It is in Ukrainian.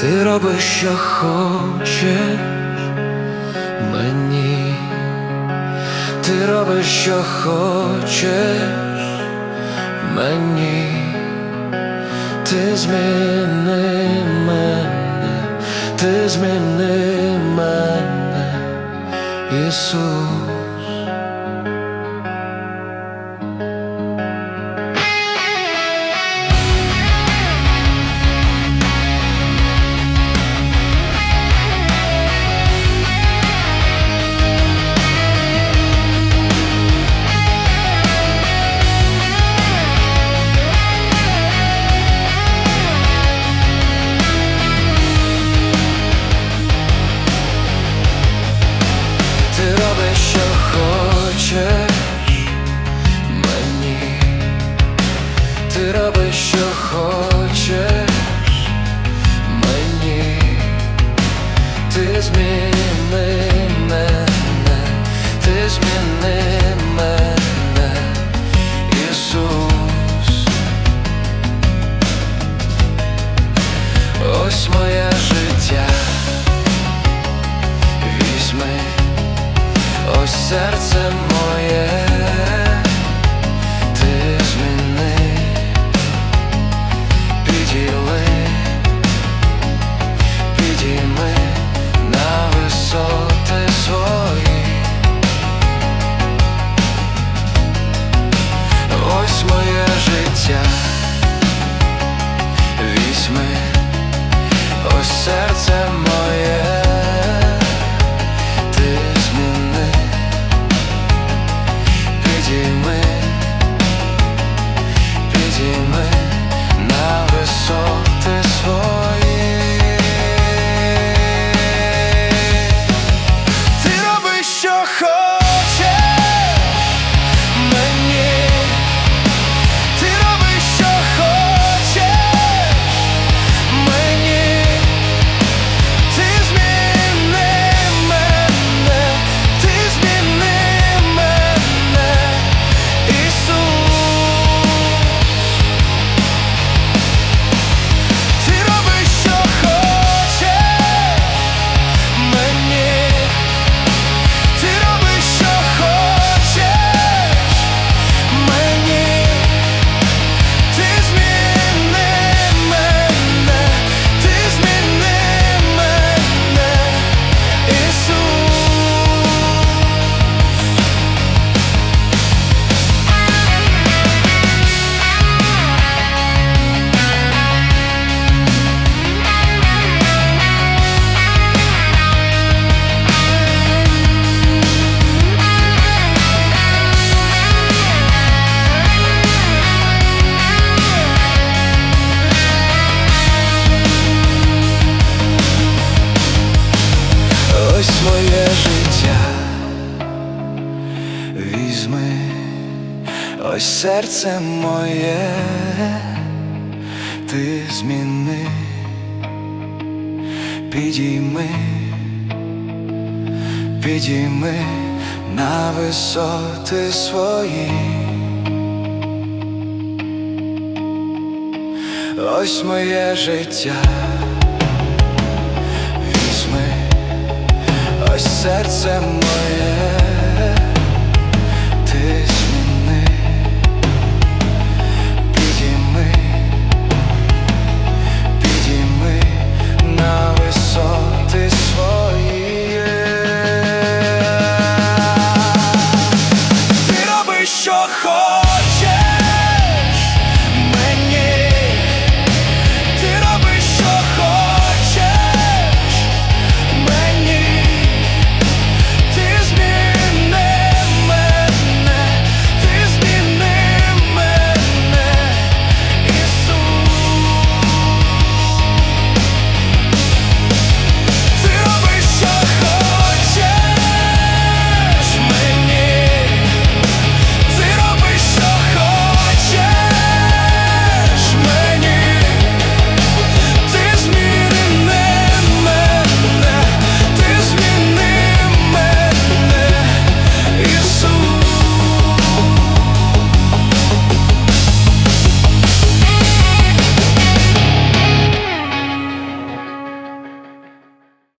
ти робиш, що хочеш мені, ти робиш, що хочеш мені, ти зміни мене, ти зміни мене, Ісус. Russia. Ось серце моє, ти зміни, підійми, підійми на висоти свої. Ось моє життя, візьми, ось серце моє.